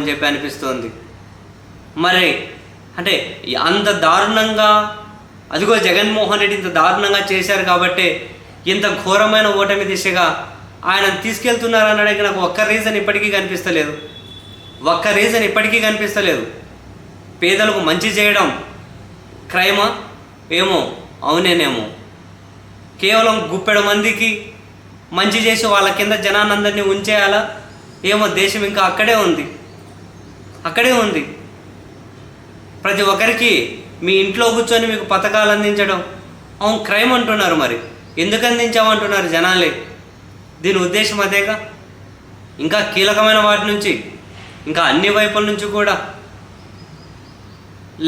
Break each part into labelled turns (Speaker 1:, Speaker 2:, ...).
Speaker 1: అని చెప్పి అనిపిస్తోంది. మరి అంటే అంత దారుణంగా అదిగో జగన్మోహన్ రెడ్డి ఇంత దారుణంగా చేశారు కాబట్టి ఇంత ఘోరమైన ఓటమి దిశగా ఆయన తీసుకెళ్తున్నారు అనడానికి నాకు ఒక్క రీజన్ ఇప్పటికీ కనిపిస్తలేదు. ఒక్క రీజన్ ఇప్పటికీ కనిపిస్తలేదు. పేదలకు మంచి చేయడం క్రైమా? ఏమో అవునేనేమో. కేవలం గుప్పెడు మందికి మంచి చేసి వాళ్ళ కింద జనానందరినీ ఉంచేయాలా? ఏమో దేశం ఇంకా అక్కడే ఉంది. అక్కడే ఉంది. ప్రతి ఒక్కరికి మీ ఇంట్లో కూర్చొని మీకు పథకాలు అందించడం అవును క్రైమ్ అంటున్నారు మరి. ఎందుకు అందించామంటున్నారు జనాలే? దీని ఉద్దేశం అదేగా? ఇంకా కీలకమైన వాటి నుంచి ఇంకా అన్ని వైపుల నుంచి కూడా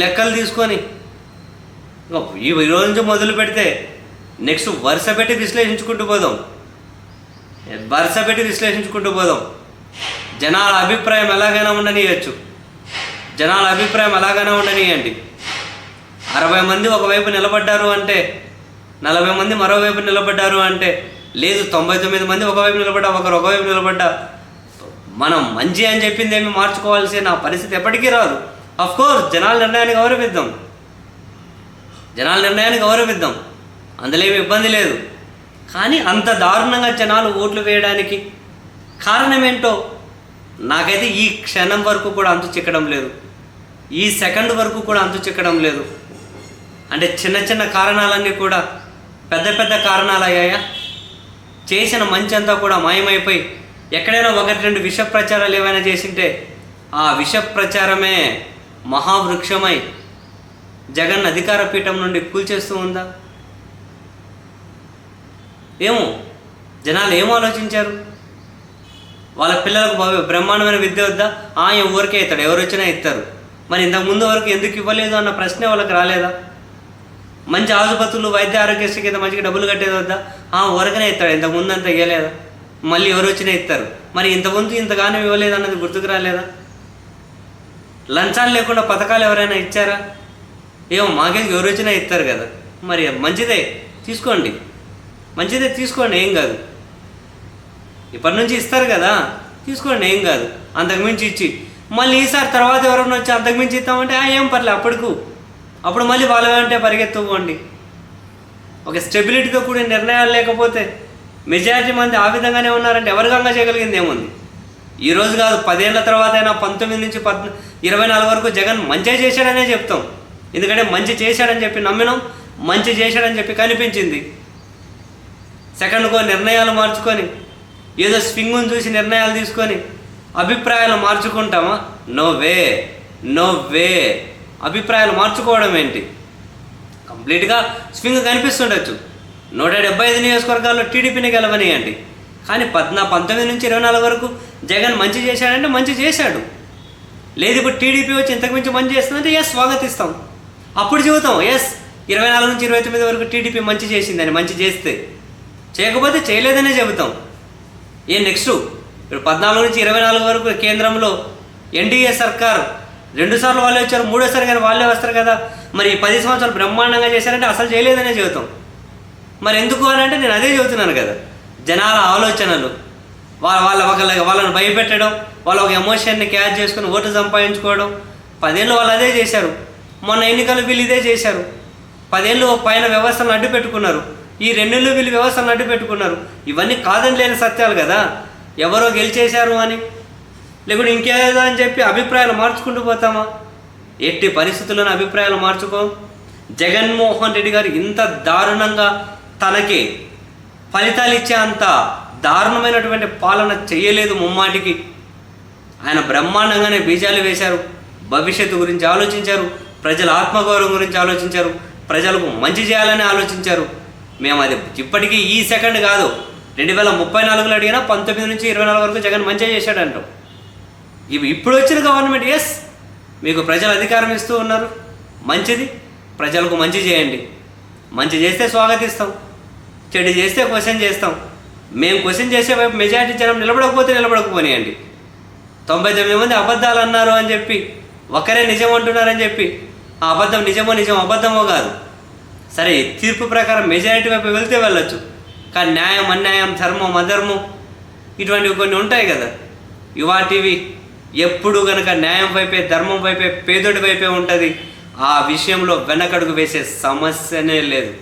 Speaker 1: లెక్కలు తీసుకొని ఈ ఈ రోజు నుంచి మొదలు పెడితే నెక్స్ట్ వరుస పెట్టి విశ్లేషించుకుంటూ పోదాం. వరుస పెట్టి విశ్లేషించుకుంటూ పోదాం. జనాల అభిప్రాయం ఎలాగైనా ఉండనియచ్చు. జనాల అభిప్రాయం ఎలాగైనా ఉండనియండి. అరవై మంది ఒకవైపు నిలబడ్డారు అంటే నలభై మంది మరోవైపు నిలబడ్డారు అంటే లేదు తొంభై తొమ్మిది మంది ఒకవైపు నిలబడ్డా ఒకరు ఒకవైపు నిలబడ్డా మనం మంచి అని చెప్పింది ఏమి మార్చుకోవాల్సిన పరిస్థితి ఎప్పటికీ రాదు. కోర్స్ జనాల నిర్ణయాన్ని గౌరవిద్దాం. జనాల నిర్ణయాన్ని గౌరవిద్దాం. అందులో ఏమి ఇబ్బంది లేదు. కానీ అంత దారుణంగా జనాలు ఓట్లు వేయడానికి కారణం ఏంటో నాకైతే ఈ క్షణం వరకు కూడా అంతు చిక్కడం లేదు. ఈ సెకండ్ వరకు కూడా అంతు చిక్కడం లేదు. అంటే చిన్న చిన్న కారణాలన్నీ కూడా పెద్ద పెద్ద కారణాలు అయ్యాయా చేసిన మంచి అంతా కూడా మాయమైపోయి ఎక్కడైనా ఒకటి రెండు విష ప్రచారాలు ఏమైనా చేసింటే ఆ విష ప్రచారమే మహావృక్షమై జగన్ అధికార పీఠం నుండి కూల్చేస్తూ ఉందా? ఏమో జనాలు ఏం ఆలోచించారు? వాళ్ళ పిల్లలకు బ్రహ్మాండమైన విద్య వద్దా? ఆ ఊరికే ఇస్తాడు? ఎవరు వచ్చినా ఇస్తారు. మరి ఇంతకు ముందు వరకు ఎందుకు ఇవ్వలేదు అన్న ప్రశ్నే వాళ్ళకి రాలేదా? మంచి ఆసుపత్రులు వైద్య ఆరోగ్యశ్రీ కింద మంచిగా డబ్బులు కట్టేది వద్దా? ఆ ఊరకనే ఇస్తాడు. ఇంతకు ముందు అంత ఇవ్వలేదా మళ్ళీ ఎవరు వచ్చినా ఇస్తారు. మరి ఇంతకుముందు ఇంతగానో ఇవ్వలేదు అన్నది గుర్తుకు రాలేదా? లంచాలు లేకుండా పథకాలు ఎవరైనా ఇచ్చారా? ఏమో మాకేం ఎవరు వచ్చినా ఇస్తారు కదా. మరి మంచిదే. తీసుకోండి. మంచిదే తీసుకోండి. ఏం కాదు. ఇప్పటి నుంచి ఇస్తారు కదా? తీసుకోండి ఏం కాదు. అంతకుమించి ఇచ్చి. మళ్ళీ ఈసారి తర్వాత ఎవరైనా వచ్చి అంతకుమించి ఇస్తామంటే ఆ ఏం పర్లేదు అప్పటికు. అప్పుడు మళ్ళీ వాళ్ళ వెంటే పరిగెత్తుకోండి. ఒక స్టెబిలిటీతో కూడిన నిర్ణయాలు లేకపోతే మెజారిటీ మంది ఆ విధంగానే ఉన్నారంటే ఎవరు గంగా చేయగలిగింది ఏముంది? ఈరోజు కాదు పదేళ్ళ తర్వాత అయినా పంతొమ్మిది నుంచి పద్ ఇరవై నాలుగు వరకు జగన్ మంచి చేశాడనే చెప్తాం. ఎందుకంటే మంచి చేశాడని చెప్పి నమ్మినాం మంచి చేశాడని చెప్పి కనిపించింది. సెకండ్కో నిర్ణయాలు మార్చుకొని ఏదో స్వింగుని చూసి నిర్ణయాలు తీసుకొని అభిప్రాయాలు మార్చుకుంటామా? నో వే నో వే అభిప్రాయాలు మార్చుకోవడం ఏంటి? కంప్లీట్గా స్వింగ్ కనిపిస్తుండొచ్చు. నూట డెబ్బై ఐదు నియోజకవర్గాల్లో టీడీపీని గెలవనియండి. కానీ పద్నా పంతొమ్మిది నుంచి ఇరవై నాలుగు వరకు జగన్ మంచి చేశాడంటే మంచి చేశాడు. లేదు ఇప్పుడు టీడీపీ వచ్చి ఇంతకుమించి మంచి చేస్తుందంటే ఎస్ స్వాగతిస్తాం. అప్పుడు చెబుతాం ఎస్ ఇరవై నాలుగు నుంచి ఇరవై తొమ్మిది వరకు టీడీపీ మంచి చేసిందని మంచి చేస్తే. చేయకపోతే చేయలేదనే చెబుతాం. ఏ నెక్స్ట్ ఇప్పుడు పద్నాలుగు నుంచి ఇరవై నాలుగు వరకు కేంద్రంలో ఎన్డీఏ సర్కార్ రెండు సార్లు వాళ్ళే వచ్చారు మూడోసారి కానీ వాళ్ళే వస్తారు కదా. మరి ఈ పది సంవత్సరాలు బ్రహ్మాండంగా చేశారంటే అసలు చేయలేదనే చెబుతాం. మరి ఎందుకు అని అంటే నేను అదే చెబుతున్నాను కదా. జనాల ఆలోచనలు వాళ్ళ వాళ్ళ ఒకళ్ళ వాళ్ళని భయపెట్టడం వాళ్ళ ఒక ఎమోషన్ని క్యాచ్ చేసుకుని ఓటు సంపాదించుకోవడం. పదేళ్ళు వాళ్ళు అదే చేశారు. మొన్న ఎన్నికలు వీళ్ళు ఇదే చేశారు. పదేళ్ళు పైన వ్యవస్థను అడ్డు పెట్టుకున్నారు ఈ రెండేళ్ళు వీళ్ళు వ్యవస్థను అడ్డు పెట్టుకున్నారు. ఇవన్నీ కాదని లేని సత్యాలు కదా. ఎవరో గెలిచేశారు అని. లేకుంటే ఇంకేదో అని చెప్పి అభిప్రాయాలు మార్చుకుంటూ పోతామా? ఎట్టి పరిస్థితుల్లోనూ అభిప్రాయాలు మార్చుకో. జగన్మోహన్ రెడ్డి గారు ఇంత దారుణంగా తనకి ఫలితాలు ఇచ్చే అంత దారుణమైనటువంటి పాలన చేయలేదు ముమ్మాటికి. ఆయన బ్రహ్మాండంగానే బీజాలు వేశారు. భవిష్యత్తు గురించి ఆలోచించారు. ప్రజల ఆత్మగౌరవం గురించి ఆలోచించారు. ప్రజలకు మంచి చేయాలని ఆలోచించారు. మేము అది ఇప్పటికీ ఈ సెకండ్ కాదు. రెండు వేల ముప్పై నాలుగులో అడిగినా పంతొమ్మిది నుంచి ఇరవై నాలుగు వరకు జగన్ మంచిగా చేశాడంటాం. ఇవి ఇప్పుడు వచ్చిన గవర్నమెంట్ ఎస్ మీకు ప్రజలు అధికారం ఇస్తూ ఉన్నారు. మంచిది. ప్రజలకు మంచి చేయండి. మంచి చేస్తే స్వాగతిస్తాం. చెడు చేస్తే క్వశ్చన్ చేస్తాం. మేము క్వశ్చన్ చేసే వైపు మెజారిటీ జనం నిలబడకపోతే నిలబడకపోనియండి. తొంభై తొమ్మిది మంది అబద్ధాలు అన్నారు అని చెప్పి ఒకరే నిజం అంటున్నారని చెప్పి ఆ అబద్ధం నిజమో నిజం అబద్ధమో కాదు. సరే తీర్పు ప్రకారం మెజారిటీ వైపు వెళ్తే వెళ్ళొచ్చు. కానీ న్యాయం అన్యాయం ధర్మం అధర్మం ఇటువంటివి కొన్ని ఉంటాయి కదా. యువా టీవీ ఎప్పుడు గనక న్యాయం వైపే ధర్మం వైపే పేదోడి వైపే ఉంటుంది. ఆ విషయంలో వెనకడుగు వేసే సమస్యనే లేదు.